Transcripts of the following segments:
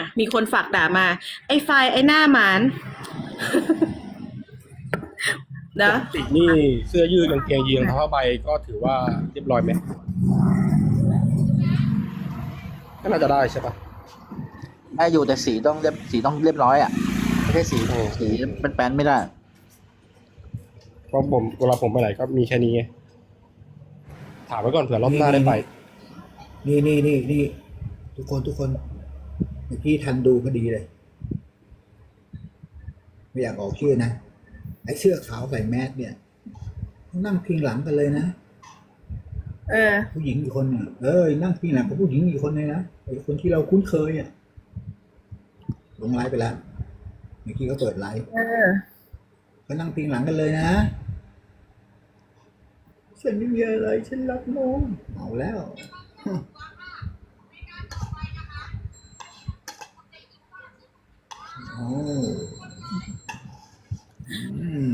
อะ มีคนฝากด่ามา ไอ้ไฟล์ไอ้หน้าหมานนะปกตินี่เสื้อยืดกางเกงยีนผ้าใบก็ถือว่าเรียบร้อยไหมก็น่าจะได้ใช่ปะได้อยู่แต่สีต้องเรียบสีต้องเรียบร้อยอะไม่ใช่สีโอ้สีเป็นแป้นไม่ได้เพราะผมเวลาผมไปไหนก็มีแค่นี้ไงถามไว้ก่อนเผื่อรอบหน้าได้ไป นี่นี่นี่นี่ทุกคนทุกคนเมื่อกี้ทันดูพอดีเลย ไม่อยากออกชื่อนะไอ้เสื้อขาวใส่แมสเนี่ยเขานั่งพิงหลังกันเลยนะเออ ผู้หญิงอีกคนเนี่ยเอ้ยนั่งพิงหลังกับผู้หญิงอีกคนเลยนะไอ้คนที่เราคุ้นเคยอะลงไลฟ์ไปแล้วเมื่อกี้ก็เปิดไลฟ์เออก็นั่งพิงหลังกันเลยนะฉันไม่มีอะไรฉันรักน้องเอาแล้ว โอ้อืม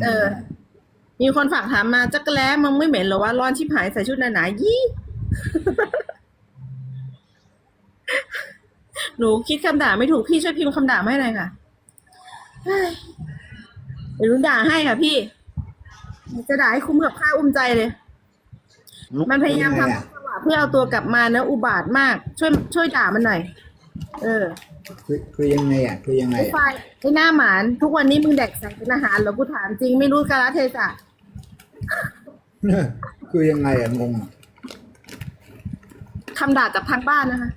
เออ มีคนฝากถามมาจักรแล้มึงไม่เหม็นเหรอว่าร้อนชิบหายใส่ชุดหนาๆยี่หนูคิดคำด่าไม่ถูกพี่ช่วยพิมพ์คำด่ามาให้หน่อยค่ะเฮ้ยเดี๋ยวหนูด่าให้ค่ะพี่ จะด่าให้คุ้มกับค่าอุ้มใจเลย มันพยายามทำจังหวะเพื่อเอาตัวกลับมาเนะอุบาทมาก ช่วยช่วยด่ามันหน่อย เออ คือคือยังไงอะ คือยังไงไอ้ไฟอะไอ้หน้าหมาน ทุกวันนี้มึงแดกใส่เป็นอาหารเหรอกูถามจริงไม่รู้กาลเทศะคือยังไงอะงงอะคำด่าจากทางบ้านนะคะ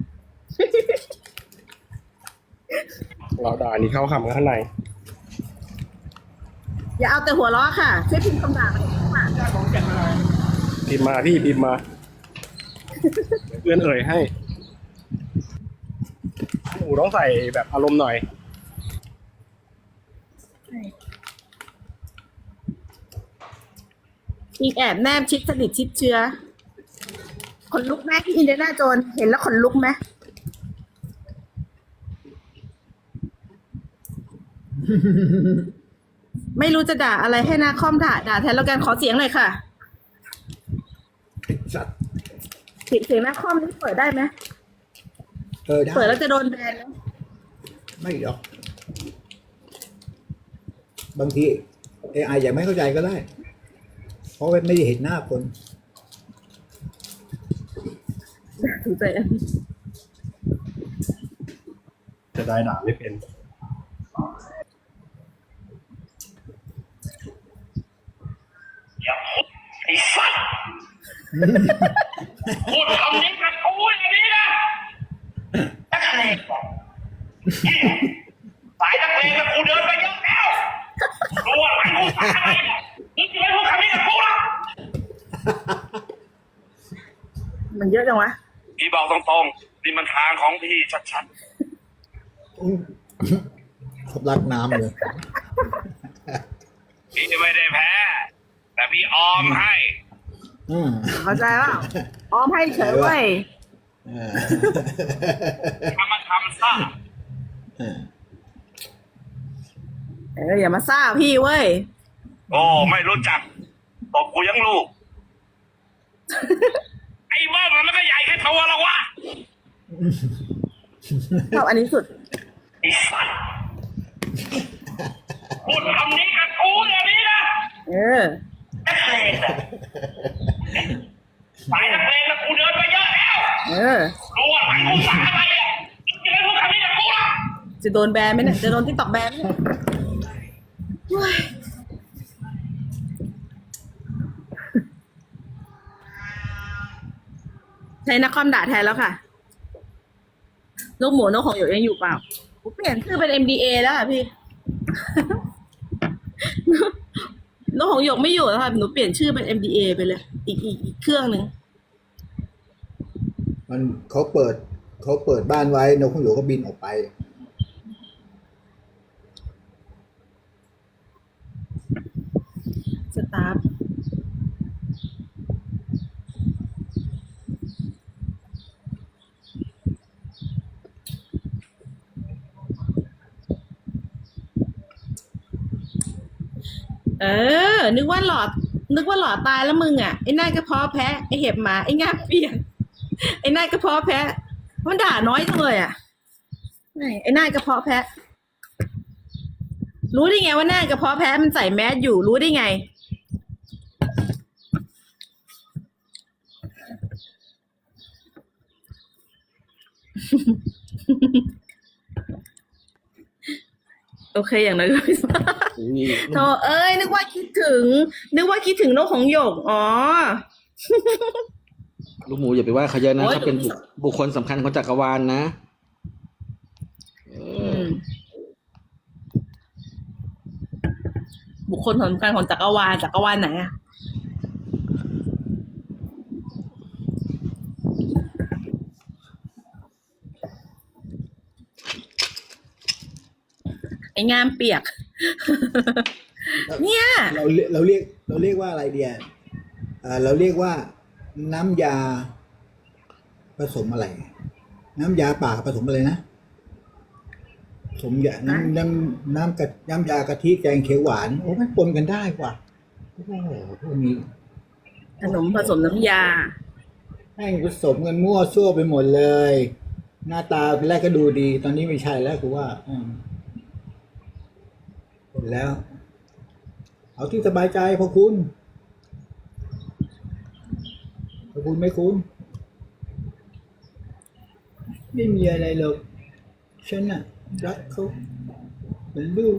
เราด่านี่เข้าคำกันข้างใน อย่าเอาแต่หัวเราะค่ะช่วยพิมพ์คำด่ามาให้ค่ะพิมพ์มาพี่พิมพ์มาเดี๋ยวเพื่อนเอ่ยให้หนู ต้องใส่แบบอารมณ์หน่อย อีกแอบแนบชิดสนิทชิดเชื้อขนลุกไหมพี่อินเดยนาโจนส์เห็นแล้วขนลุกไหมไม่รู้จะด่าอะไรให้นาคอมด่าด่าแทนแล้วกันขอเสียงหน่อยค่ะสัตว์เสียงเสียงนาคอมนี่เปิดได้ไหม เออได้ เปิดแล้วจะโดนแบนนะไม่หรอก บางที AI ยังไม่เข้าใจก็ได้ เพราะว่าไม่ได้เห็นหน้าคน ถูกใจอันนี้จะได้ด่าไม่เป็นไอ้สัตว์พูดคำนี้กับกูอย่างนี้นะนักเลงบอกเหี้ยสายนักเลงกับกูเดินไปเยอะแล้วรู้ว่าหลังกูสายอะไรเนี่ยมึงจะไม่พูดคำนี้กับกูหรอก มันเยอะ จังวะ พี่บอกตรงๆนี่มันทางของพี่ชัดเขารักน้ำเลย ๆ พี่ไม่ได้แพ้ แต่พี่ออมให้ อืมเข้าใจว่าออมให้เฉยเว้ยเออทำมาทำซะเออเอออย่ามาซ่าพี่เว้ย โอ้ ไม่รู้จักตบกูยังลูก ไอ้บ้ามันก็ใหญ่แค่ตัวแล้ววะชอบอันนี้สุดไอ้สัตว์พูดคำนี้กับกูอย่างนี้นะเออนักเลงอะสายนักเลงนะกูเดินไปเยอะแล้วเออรู้ว่าหลังกูสายอะไรอะมึงจะไม่พูดคำนี้กับกูหรอกจะโดนแบนไหมเนี่ยจะโดนทิกตอกแบนไหมเนี่ยโอ้ย ใช้นักคอมด่าแทนแล้วค่ะลูกหมูนกของหยกยังอยู่เปล่าผมเปลี่ยนชื่อเป็น MDA แล้วค่ะพี่นกของหยกไม่อยู่แล้วค่ะหนูเปลี่ยนชื่อเป็น MDA ไปเลย อีกอีกอีกเครื่องหนึ่งมันเขาเปิดเขาเปิดบ้านไว้นกขุนหลวงก็บินออกไป สตาฟ เออ นึกว่าหลอด นึกว่าหลอดตายแล้วมึงอะไอ้น้ากระเพาะแพะไอ้เห็บหมาไอ้งาเปียกไอ้น้ากระเพาะแพะมันด่าน้อยจังเลยอะเอไอ้น้ากระเพาะแพะ รู้ได้ไงว่าน้ากระเพาะแพะมันใส่แมสอยู่รู้ได้ไง โอเคอย่างน้อยก็ไม่ทราบอุ้ยโธ่เอ้ย นึกว่าคิดถึง นึกว่าคิดถึงนกของหยก อ๋อ ลูกหมูอย่าไปว่าเขาเยอะนะโอ๊ยเขาเป็นบุคบุคคลสำคัญของจักรวาลนะเออือมบุคคลสำคัญของจักรวาลจักรวาลไหนอะ อ้งามเปียก เนี่ย เราเรียกเราเรียกเราเรียกว่าอะไรเดียอ่าเราเรียกว่าน้ำยาผสมอะไร น้ำยาป่าผสมอะไรนะผสมยาน้ำน้ำน้ำกะน้ำยากะทิแกงเขียวหวานโอ้มันปนกันได้ว่ะโอ้โหพวกนี้ขนมผสมน้ำยาแม่งผสมกันมั่วซั่วไปหมดเลย หน้าตาทีแรกก็ดูดี ตอนนี้ไม่ใช่แล้วคือว่า อืม เห็นแล้ว เอาที่สบายใจพอคุณพอคุณไม่คุณ ไม่มีอะไรหรอกฉันน่ะ รักเขาเป็นลูก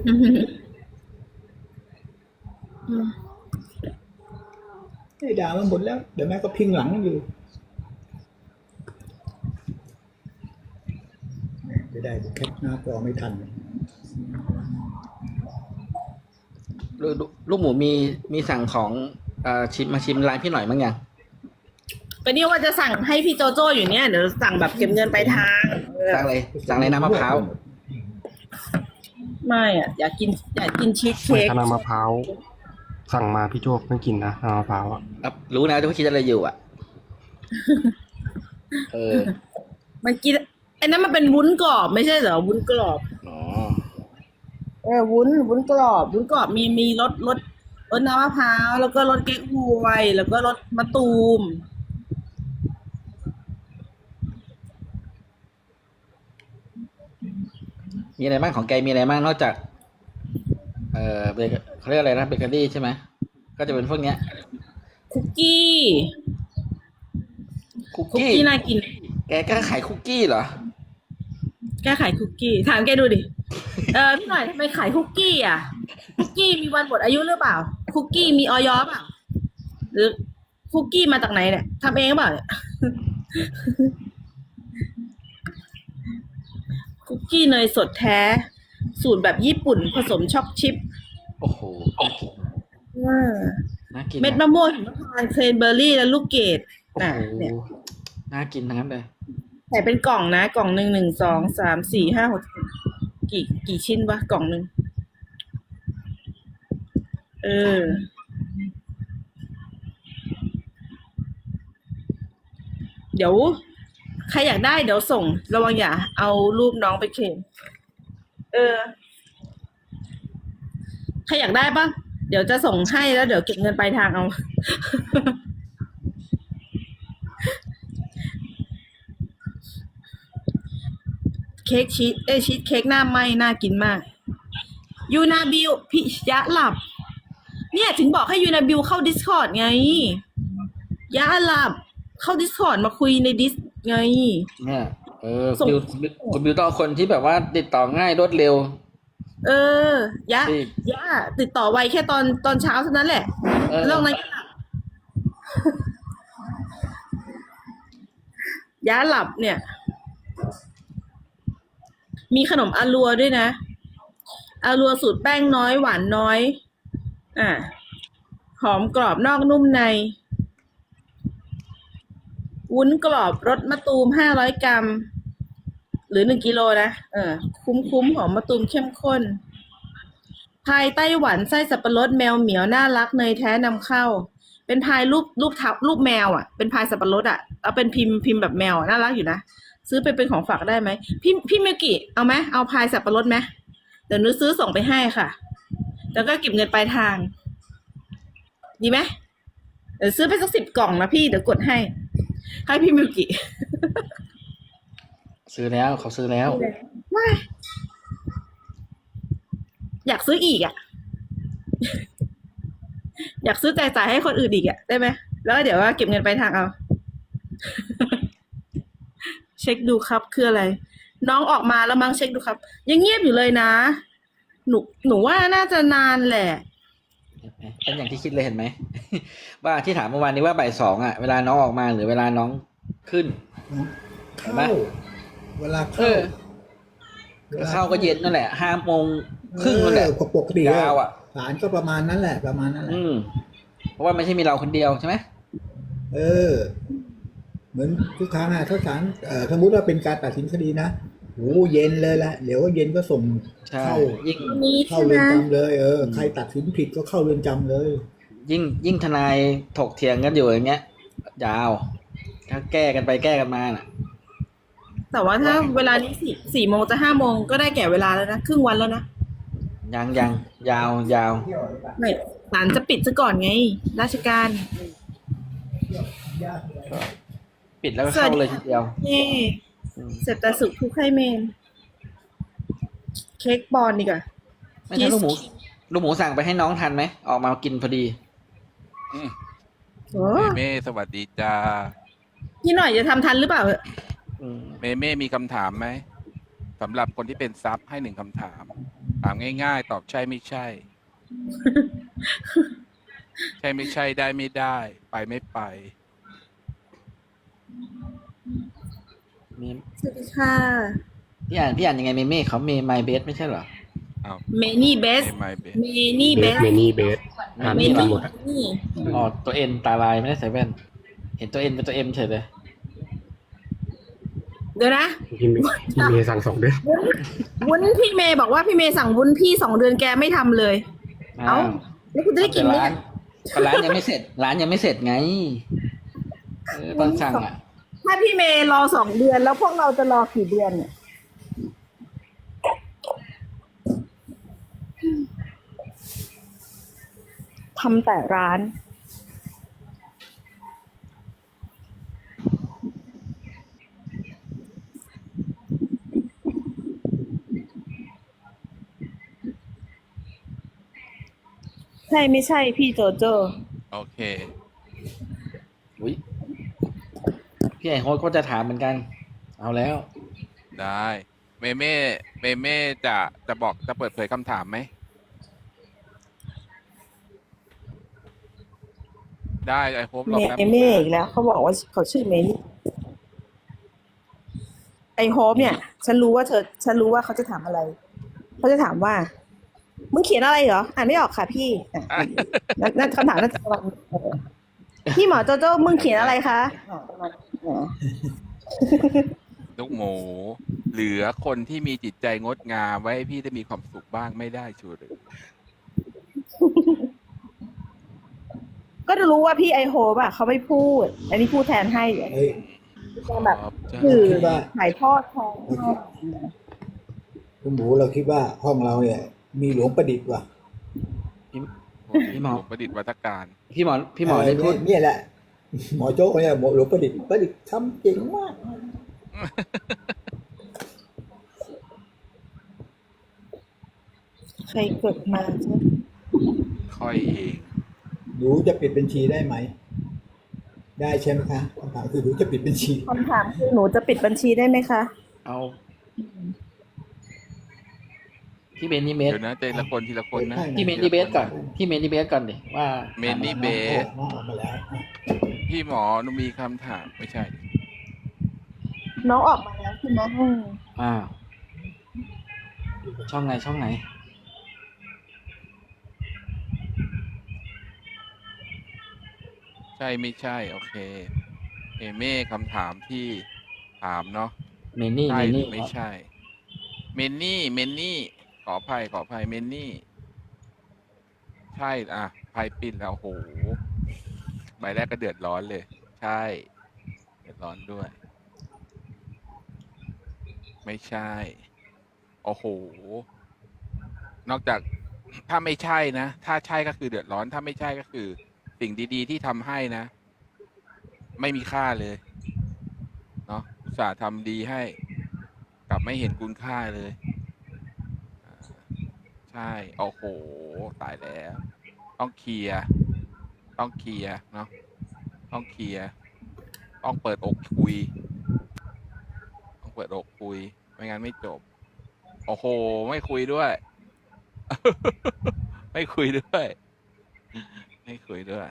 ให้ด่ามันหมดแล้ว เดี๋ยวแม่ก็พิงหลังอยู่จะได้แคปหน้าจอไม่ทัน ลูกลูกลูกหมูมีมีสั่งของเอ่อชิมมาชิมร้านพี่หน่อยมั้งยังก็นี่ว่าจะสั่งให้พี่โจโจ้อยู่เนี่ยเดี๋ยวสั่งแบบเก็บเงินไปลายทางเออสั่งอะไรสั่งอะไรน้ำมะพร้าวไม่อะอยากกินอยากกินชีสไม่เค้กถ้าน้ำมะพร้าวสั่งมาพี่โจกไม่กินนะน้ำมะพร้าวอะครับรู้นะว่าคิดอะไรอยู่อะเออมันกินไอ้นั้นมันเป็นวุ้นกรอบไม่ใช่เหรอวุ้นกรอบอ๋อ เออวุ้นวุ้นกรอบวุ้นกรอบมีมีรสรสรสน้ำมะพร้าวแล้วก็รสเก๊กฮวยแล้วก็รสมะตูมมีอะไรบ้างของแกมีอะไรบ้างนอกจาก เอ่อเบเกเขาเรียกอะไรนะเบเกอรี่ใช่ไหมก็จะเป็นพวกเนี้ยคุกกี้คุกคุกกี้กี้น่ากิน แกก็ขายคุกกี้เหรอ แกขายคุกกี้ ถามแกดูดิ เออพี่หน่อยทำไมขายคุกกี้อะ คุกกี้มีวันหมดอายุหรือเปล่า คุกกี้มีออยอเปล่าหรือคุกกี้มาจากไหนเนี่ยทำเองหรือเปล่าเนี่ยคุกกี้เนยสดแท้ สูตรแบบญี่ปุ่นผสมช็อกชิปโอ้โหอ่าน่ากินเม็ดมะม่วงหิมพานต์เครนเบอร์รี่และลูกเกดโอ้น่ะโหเนี่ย น่ากินทั้งนั้นเลยใส่เป็นกล่องนะ กล่องหนึ่งหนึ่งสองสามสี่ห้าหก กี่ กี่ชิ้นวะกล่องหนึ่งเออ เดี๋ยว ใครอยากได้เดี๋ยวส่ง ระวังอย่า เอารูปน้องไปเคนเออ ใครอยากได้ปะเดี๋ยวจะส่งให้แล้วเดี๋ยวเก็บเงินปลายทางเอา เค้กชีสเอยชีสเค้กหน้าไหมน่ากินมาก ยูนาบิวพิยะหลับ เนี่ยถึงบอกให้ยูนาบิวเข้า Discord ไง ยะหลับ เข้า Discord มาคุยในดิสไง เนี่ยเออส่ง บิวคุณบิวต้องเอาคนที่แบบว่าติดต่อง่ายรวดเร็วเออ ยะจริงยะ ติดต่อไวแค่ตอนตอนเช้าเท่านั้นแหละเออเรื่องนั้นก็หลับ ยะหลับเนี่ย มีขนมอาลัวด้วยนะอาลัวสูตรแป้งน้อยหวานน้อย อ่า หอมกรอบนอกนุ่มใน วุ้นกรอบรสมะตูมห้าร้อยกรัม หรือหนึ่งกิโลนะ เออ คุ้มคุ้มๆหอมมะตูมเข้มข้น พายไต้หวันไส้สับปะรดแมวเหมียวน่ารักเนยแท้นำเข้า เป็นพายรูปรูปทับรูปแมวอะ เป็นพายสับปะรดอะ เอาเป็นพิมพ์พิมพ์แบบแมวน่ารักอยู่นะ ซื้อไปเป็นของฝากได้ไหมพี่พี่เมกิเอาไหมเอาพายสับปะรดไหมเดี๋ยวนุ้ซื้อส่งไปให้ค่ะ แล้วก็เก็บเงินปลายทาง ดีไหมเดี๋ยวซื้อไปสักสิบกล่องนะพี่เดี๋ยวกดให้ ให้พี่มิวกิซื้อแล้วเขาซื้อแล้วว้ายอยากซื้ออีกอะ อยากซื้อแจกจ่ายให้คนอื่นอีกอะได้ไหมแล้วเดี๋ยวว่าเก็บเงินไปลายทางเอา เช็คดูครับคืออะไร น้องออกมาแล้วมั้งเช็คดูครับ ยังเงียบอยู่เลยนะ หนูหนูว่าน่าจะนานแหละเห็นไหมเป็นอย่างที่คิดเลยเห็นไหม ว่าที่ถามเมื่อวานนี้ว่าบ่ายสองอะเวลาน้องออกมาหรือเวลาน้องขึ้นเห็นไหมเข้าเวลาเอเข้าอเข้าก็เย็นนั่นแหละห้าโมงครึ่งนั่นแหละเออปกติยาวอะสารก็ประมาณนั้นแหละประมาณนั้นแหละอืมเพราะว่าไม่ใช่มีเราคนเดียวใช่ไหมเออ เหมือนทุกครั้งอะถ้าศาลเอ่อสมมติว่าเป็นการตัดสินคดีนะโหเย็นเลยละเดี๋ยวเย็นก็ส่งใช่เข้ายิ่งนี้เข้าใช่ไหเรือนมจำเลยเออใครตัดสินผิดก็เข้าเรือนจำเลย ยิ่งยิ่งทนายถกเถียงกันอยู่อย่างเงี้ยยาวถ้าแก้กันไปแก้กันมาน่ะ แต่ว่าถ้าเวลานี้สี่สี่โมงจะห้าโมงก็ได้แก่เวลาแล้วนะ ครึ่งวันแล้วนะยังยังยาวยาวไม่ศาลจะปิดซะก่อนไง ราชการ ปิดแล้วก็เข้าเลยทีเดียวเย่เสร็จแต่สุขทุกข์ให้เมน เค้กบอลดีกว่าไม่ใช่ลูกหมูลูกหมูสั่งไปให้น้องทันไหม ออกมากินพอดีอืมโอ้เมเม่สวัสดีจ้าพี่หน่อยจะทำทันหรือเปล่าอืมเมเม่มีคำถามไหมสำหรับคนที่เป็นซับให้หนึ่งคำถาม ถามง่าย ๆ ตอบใช่ไม่ใช่ ใช่ไม่ใช่ได้ไม่ได้ ไปไม่ไป มีสวัสดีค่ะพี่อ่านพี่อ่านยังไงเมเม่เขาเมย์ไมเบสไม่ใช่เหรอเอาเมนี่เบสเมไม่เบสเมนี่เบเบสสเมนี่เบสอ่านเมกันนี่หมดอะนี่อ๋อตัวเอ็นตาลายไม่ได้ใส่แว่น เห็นตัวเอ็นเป็นตัวเอ็มเฉยเลย เดี๋ยวนะพี่เมย์พี่เมย์สั่งสองเดือนวุ้นพี่เมย์บอกว่าพี่เมย์สั่งวุ้นพี่สองเดือนแกไม่ทำเลย เอ้า แล้วคุณจะได้กินไหมร้าเนี่นยก็ร้านยังไม่เสร็จ ร้านยังไม่เสร็จไงเออตอนสั่งอะ ถ้าพี่เมย์รอสองเดือนแล้วพวกเราจะรอกี่เดือนเนี่ยทำแต่ร้าน ใช่ไม่ใช่พี่โจโจ โอเค อุ้ย พี่ไอโฮสก็จะถามเหมือนกัน เอาแล้ว ได้ เมเม่เมเม่จะจะบอกจะเปิดเผยคำถามไหม ได้ไอโฮปรเมอย์แป๊บเมย์อีกแล้วเขาบอกว่าเขาชื่อเมนี่ไอโฮปเนี่ย ฉันรู้ว่าเธอ ฉันรู้ว่าเขาจะถามอะไร เขาจะถามว่า มึงเขียนอะไรเหรอ อ่านไม่ออกค่ะพี่อะนั่นนั่นคำถามน่าจะประมาณเออพี่หมอโจโจ้มึงเขียนอะไรคะอะประมาณอ๋อ ลูกหมู เหลือคนที่มีจิตใจงดงามไว้ให้พี่ได้มีความสุขบ้างไม่ได้ชูหรือก็จะรู้ว่าพี่ไอโฮปอะเขาไม่พูด อันนี้พูดแทนให้เฮ้ยแบบขอบใจคือคิดว่าถ่ายทอดแทนคุณหมูเราคิดว่าห้องเราเนี่ย มีหลวงประดิษฐ์ว่ะพี่พี่หมอประดิษฐ์วัฒการ พี่หมอพี่หมอได้พูดเเนี่ยแหละ หมอโจ้เนี่ยหมอหลวงประดิษฐ์ประดิษฐ์ทำเก่งมากใครเกิดมาใช่ค่อยเอง หนูจะปิดบัญชีได้ไหม ได้ใช่ไหมคะคำถามคือหนูจะปิดบัญชี คำถามคือหนูจะปิดบัญชีได้ไหมคะ เอาพี่เบนนี่เบสเดี๋ยวนะเจละคนทีละคนนะ พี่เมนนี่เบสก่อนพี่เมนนี่เบสก่อนดิว่า เมนนี่เบสน้องออกมาแล้ว พี่หมอหนูมีคำถามไม่ใช่ น้องออกมาแล้วใช่ไหมอืมอ่าวช่องไหนช่องไหน ใช่ไม่ใช่ โอเค เอเม่คำถามที่ถามเนาะเมนนี่ ใช่เมนหรืนี่อไม่ใช่ เมนนี่ เมนนี่ ขออภัยขออภัยเมนนี่ ใช่ อะไพ่ปิ้นแล้วโห ใบแรกก็เดือดร้อนเลย ใช่ เดือดร้อนด้วย ไม่ใช่ โอ้โห นอกจากถ้าไม่ใช่นะ ถ้าใช่ก็คือเดือดร้อน ถ้าไม่ใช่ก็คือ สิ่งดี ๆ ที่ทำให้นะ ไม่มีค่าเลย เนาะอุตส่าห์ทำดีให้ กลับไม่เห็นคุณค่าเลยใช่ โอ้โห ตายแล้ว ต้องเคลียร์ ต้องเคลียร์เนาะต้องเคลียร์ต้องเปิดอกคุย ต้องเปิดอกคุย ไม่งั้นไม่จบ โอ้โห ไม่คุยด้วย ไม่คุยด้วย ไม่คุยด้วย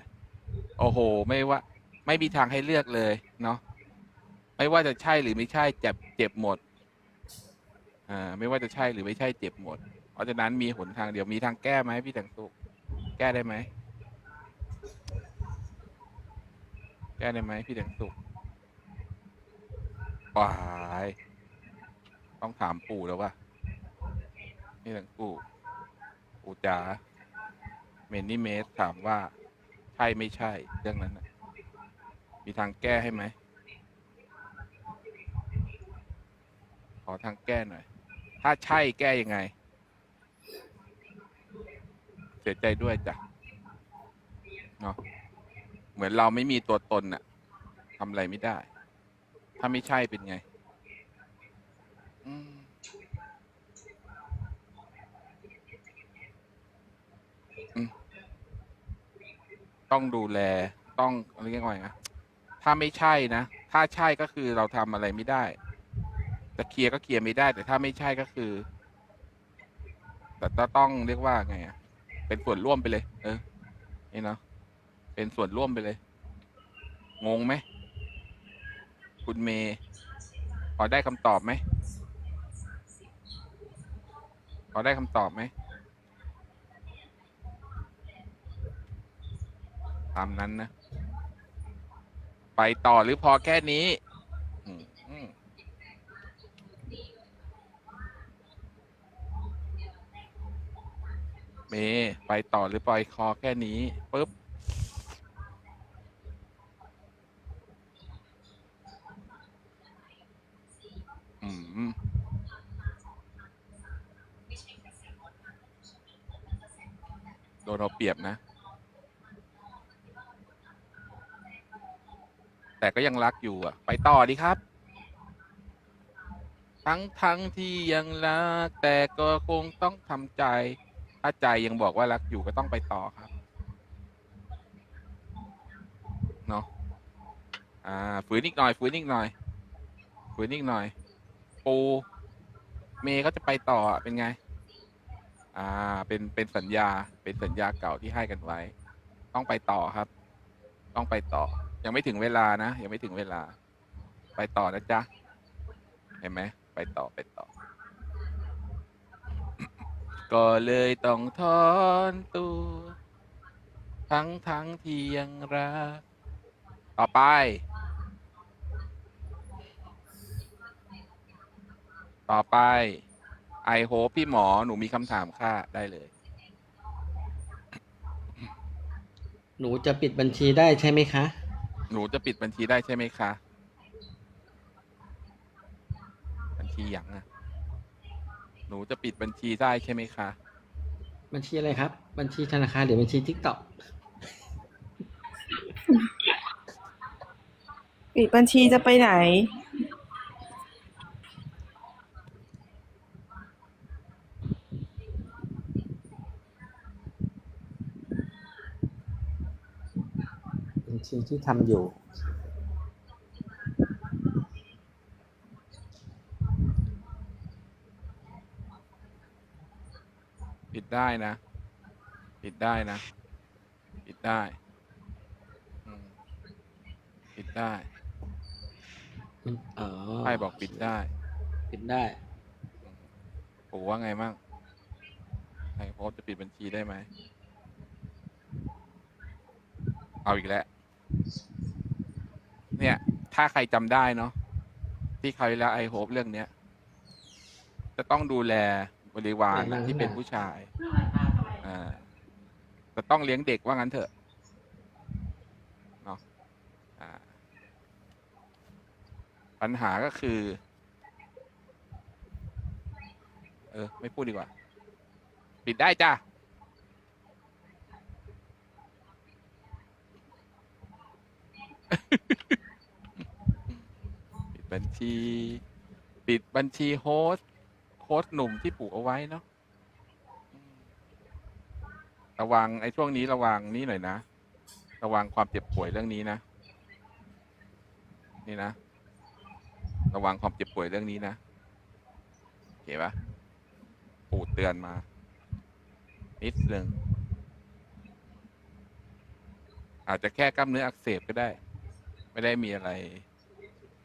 โอ้โห ไม่ว่า ไม่มีทางให้เลือกเลย เนาะไม่ว่าจะใช่หรือไม่ใช่เจ็บเจ็บหมดอ่าไม่ว่าจะใช่หรือไม่ใช่เจ็บหมด เพราะฉะนั้นมีหนทางเดียวมีทางแก้ไหมพี่แต่งสุกแก้ได้ไหม แก้ได้ไหมพี่แตงสุกวายต้องถามปู่แล้วว่าพี่แตงปู่ปู่จ๋าเมนนี่เมสถามว่า ใช่ไม่ใช่ เรื่องนั้นนะมีทางแก้ให้ไหม ขอทางแก้หน่อย ถ้าใช่แก้ยังไง เสียใจด้วยจ้ะเนาะ เหมือนเราไม่มีตัวตนน่ะทำอะไรไม่ได้ ถ้าไม่ใช่เป็นไงต้องดูแลต้องเรียกว่าไงนะถ้าไม่ใช่นะ ถ้าใช่ก็คือเราทำอะไรไม่ได้จะเคลียร์ก็เคลียร์ไม่ได้ แต่ถ้าไม่ใช่ก็คือ แต่ต้องเรียกว่าไงอะเป็นส่วนร่วมไปเลย เออนี่เนาะ เป็นส่วนร่วมไปเลย งงไหม คุณเมย์พอได้คำตอบไหมพอได้คำตอบไหมตามนั้นนะ ไปต่อหรือพอแค่นี้เมย์ไปต่อหรือปล่อยคอแค่นี้ปุ๊บ อืม โดนเอาเปรียบนะ แต่ ก็ยังรักอยู่อะ ไปต่อดีครับ ทั้งทั้งที่ยังรัก แต่ก็คงต้องทำใจ ถ้าใจยังบอกว่ารักอยู่ก็ต้องไปต่อครับเนาะอ่าฝืนอีกหน่อยฝืนอีกหน่อยฝืนอีกหน่อย ปู เมย์ก็จะไปต่อเป็นไง อ่า เป็นเป็นสัญญาเป็นสัญญาเก่าที่ให้กันไว้ ต้องไปต่อครับ ต้องไปต่อ ยังไม่ถึงเวลานะ ยังไม่ถึงเวลา ไปต่อนะจ๊ะ เห็นไหม ไปต่อไปต่อ ก็เลยต้องถอนตัว ทั้งทั้งที่ยังรัก ต่อไป ต่อไป ไอโฮพี่หมอหนูมีคำถามค่ะ ได้เลย หนูจะปิดบัญชีได้ใช่ไหมคะ หนูจะปิดบัญชีได้ใช่ไหมคะ บัญชีหยังอะหนูจะปิดบัญชีได้ใช่ไหมคะ บัญชีอะไรครับ บัญชีธนาคารหรือบัญชีทิกตอกปิดบัญชีจะไปไหน ที่ทำอยู่ ปิดได้นะ ปิดได้นะ ปิดได้อืมปิดได้มันอ๋อไพ่บอกปิดได้ปิดได้ ปู่ว่าไงมั่งไอโฮจะปิดบัญชีได้ไหม เอาอีกแล้ว เนี่ย ถ้าใครจำได้เนาะที่เขาวที่แล้วไอโฮปเรื่องเนี้ย จะต้องดูแลบริวารนะที่เป็นผู้ชาย อ่าจะต้องเลี้ยงเด็กว่างั้นเถอะเนาะอ่า ปัญหาก็คือ เออ ไม่พูดดีกว่า ปิดได้จ้ะ ปิดบัญชี ปิดบัญชีโฮสต์โค้ดหนุ่มที่ผูกเอาไว้เนาะระวังไอ้ช่วงนี้ระวังนี่หน่อยนะ ระวังความเจ็บป่วยเรื่องนี้นะ นี่นะ ระวังความเจ็บป่วยเรื่องนี้นะโอเคปะปู่เตือนมา นิดนึงอาจจะแค่กล้ามเนื้ออักเสบก็ได้ ไม่ได้มีอะไร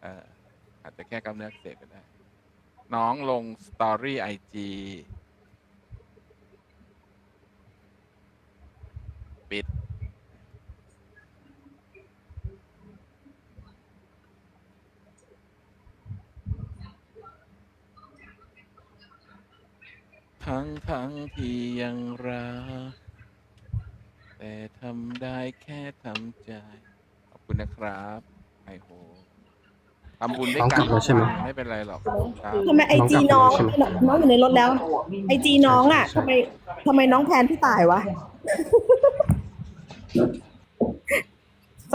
เอ่ออาจจะแค่กล้ามเนื้ออักเสบก็ได้ น้องลงสตอรี่ไอจีปิด ทั้งทั้งที่ยังรักแต่ทำได้แค่ทำใจ คุณนะครับไอโฮทำบุญด้วยน้องกักลันบแล้วใช่ไหม ไม่เป็นไรหรอกครับทำไมไอจีน้น้อองงกลับไปแล้วใช่ไหม น้องอยู่ในรถแล้วไอจีน้องอะทำไมทำไมน้องแพนพี่ตายวะ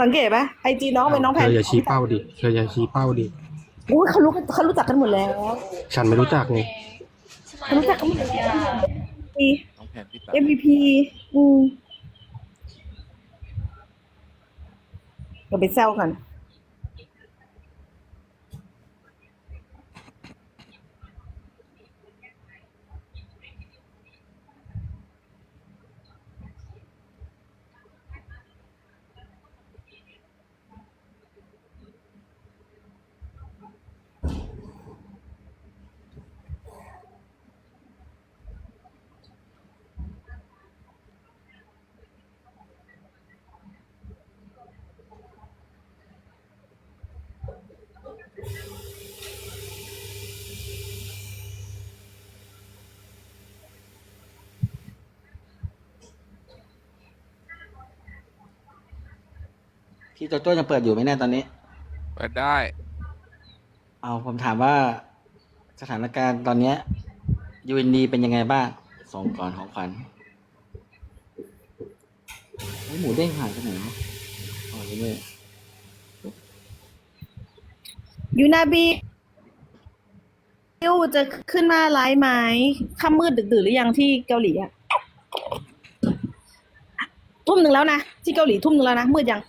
สังเกตปะไอจีน้องเป็นน้องแพเธนออย่าชี้เป้าดิเธออย่าชี้เป้าดิอุ้ยเขารู้กันเขารู้จักกันหมดแล้วฉันไม่รู้จักไงเขารู้จักกันหมดแล้วมี น้องแผนพี่ตา MVP อืม เราไปเซวกัน พี่โจโจ้ยังเปิดอยู่ไหมเนี่ยตอนนี้ เปิดได้ เอาผมถามว่าสถานการณ์ตอนเนี้ย UND เป็นยังไงบ้างส่งก่อนของขวัญไอ้ยหมูเด้งหายไปไหนวะอ๋อนี่ยูนาบียูจะขึ้นมาไลฟ์ไหมค่ำมืดดึกดื่นหรือยังที่เกาหลีอะทุ่มหนึ่งแล้วนะ ที่เกาหลีทุ่มหนึ่งแล้วนะ มืดยัง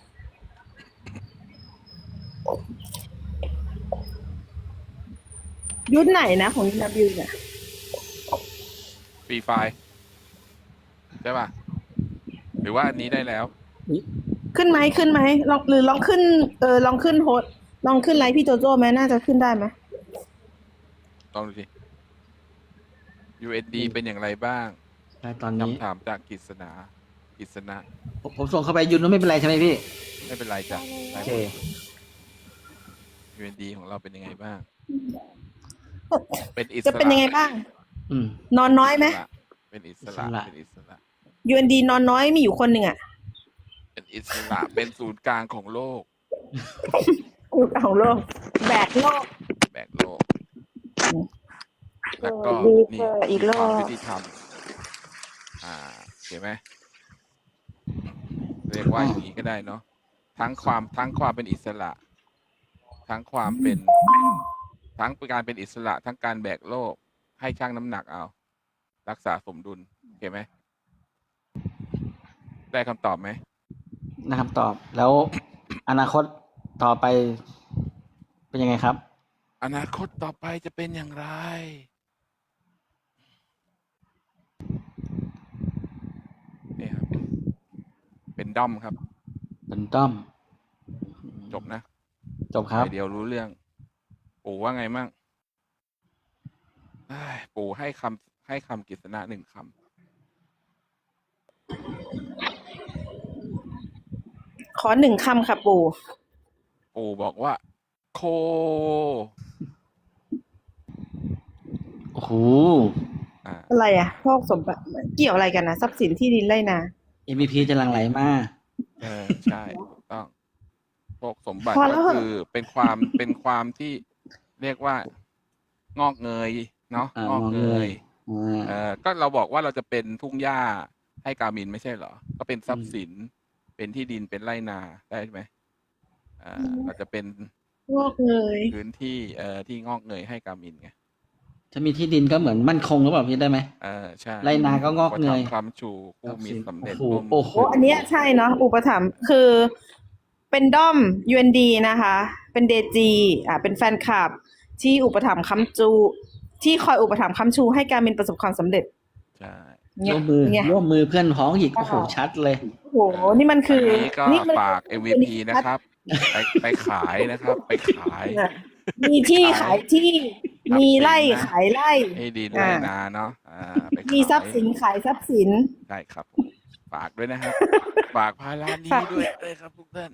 ยุทธไหนนะของยูนาบิวเนี่ยฟรีไฟล์ใช่ป่ะ หรือว่าอันนี้ได้แล้ว ขึ้นไหมขึ้นไหมลองหรือลองขึ้นเออลองขึ้นโฮสต์ลองขึ้นไลฟ์พี่โจโจ้ไหมน่าจะขึ้นได้ไหมลองดูสิ UND เป็นอย่างไรบ้างได้ตอนนี้ คำถามจากกิษณากิษณะผมผมส่งเข้าไปยุนว่าไม่เป็นไรใช่ไหมพี่ ไม่เป็นไรจ้ะ โอได้เคหมด UND ของเราเป็นยังไงบ้าง เป็นอิสระจะเป็นยังไงบ้าง อืม นอนน้อยไหมเป็นอิสระอิสระ เป็นอิสระ UND นอนน้อยมีอยู่คนหนึ่งอะเป็นอิสระเป็นศูนย์กลางของโลกอุดของโลกแบกโลก แบกโลก แล้วก็ดีนี่เจออีกโลความกยุติธรรมอ่าเห็นไหมเรียกว่าอย่างนี้ก็ได้เนาะทั้งความทั้งความเป็นอิสระ ทั้งความเป็น ทั้งการเป็นอิสระทั้งการแบกโลก ให้ชั่งน้ำหนักเอา รักษาสมดุลโอเคไหมได้คำตอบไหมนะครับตอบ แล้วอนาคตต่อไปเป็นยังไงครับ อนาคตต่อไปจะเป็นอย่างไร นี่ครับ เป็นด้อมครับ เป็นต้อม จบนะ จบครับไปเดียวรู้เรื่อง ปู่ว่าไงมั่งเอ้ยปู่ให้คำให้คำกฤษณะหนึ่งคขอหนึ่งคำค่ะปู่ำปู่บอกว่า โค โอ้โหอ่า อะไรอะพวกสมบัติเกี่ยวอะไรกันนะทรัพย์สินที่ดินไรนา MVP จะหลังไหลมาเออใช่ ถูกต้องพวกสมบัติพอแล้ก็วเหรอคือเป็นความเป็นความที่ เรียกว่างอกเงยเนาะอ่างอกเงงอกเงยยอ่าเออก็เราบอกว่าเราจะเป็นทุ่งหญ้าให้กามินไม่ใช่เหรอ ก็เป็นทรัพย์สิน เป็นที่ดินเป็นไรนาได้ไหมเออเราจะเป็นงอกเงยพื้นที่เอ่อที่งอกเงยให้กามินไงถ้ามีที่ดินก็เหมือนมั่นคงหรือเปล่าพี่ได้ไหมเออใช่ไรนาก็งอกเงยอุปถัมภ์คำชูผู้มีสำเร็จโอ้โหร่วมโอ้โหโอ้อันเนี้ยใช่เนาะอุปถัมภ์คือเป็นด้อม UND นะคะ เป็นเดจีอ่าเป็นแฟนคลับ ที่อุปถัมภ์ค้ำจู ที่คอยอุปถัมภ์ค้ำชูให้การมินประสบความสำเร็จใช่เนี่ยร่วมมือเนี่ยร่วมมือเพื่อนพ้องอีกโอ้โหอ่าชัดเลยโอ้โหนี่มันคืออันนี้ก็นี่มันฝาก MVP นะครับ ไปไปขายนะครับ ไปขายน่ะมีที่ขายที่ครับมีไร่จริงนะขายไร่ให้ดีอ่าเลยนาเนาะอ่าไปขายมีทรัพย์สินขายทรัพย์สินใช่ครับผมฝากด้วยนะครับ ฝากพาร้านนี้ฝากด้วยด้วยครับทุกท่าน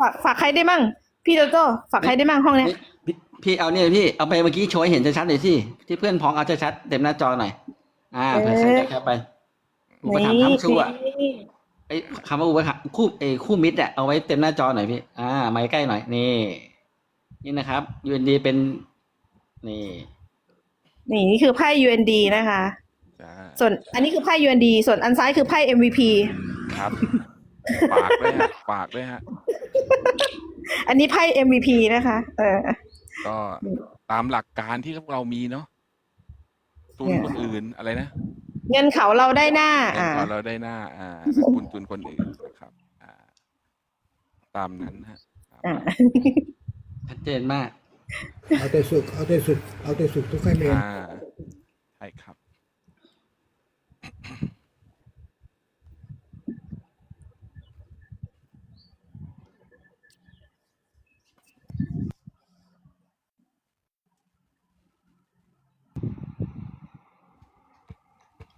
ฝากฝากใครได้มั่ง พี่โตโต้ฝากใครได้มั่งห้องเนี้ยพี่พี่เอาเนี่ยพี่เอาไปเมื่อกี้โชว์ให้เห็นชัดๆหน่อยสิที่เพื่อนพ้องเอาชัดๆเต็มหน้าจอหน่อย อ่าเผื่อใครจะแคปไปอุปถัมภ์นี่คำชูอะนี่ไอ้คำว่าอุปถัมภ์คู่เอยคู่มิตรอะเอาไว้เต็มหน้าจอหน่อยพี่ อ่ามาใกล้ๆหน่อยนี่ นี่นะครับยูเอ็นดีเป็นนี่ นี่นี่คือไพ่ UND นะคะจ้าส่วนอันนี้คือไพ่ UND ส่วนอันซ้ายคือไพ่ MVP ครับฝากด้วยฮะฝากด้วยฮะ อันนี้ไพ่ MVP นะคะ เออ ก็ตามหลักการที่พวกเรามีเนาะตุนเนี่ยคนอื่นอะไรนะ เงินเขาเราได้หน้า เงินอ่าพอเราได้หน้า อ่านักบุญตุนคนอื่นนะครับ อ่า ตามนั้นฮะอ่าชัดเจนมาก เอาแต่สุขเอาแต่สุขเอาแต่สุขทุกข์ให้เมนอ่าใช่ครับ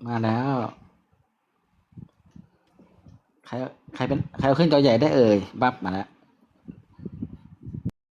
มาแล้ว ใคร ใครเป็น ใครเอาขึ้นจอใหญ่ได้เอ่ย บับมาแล้ว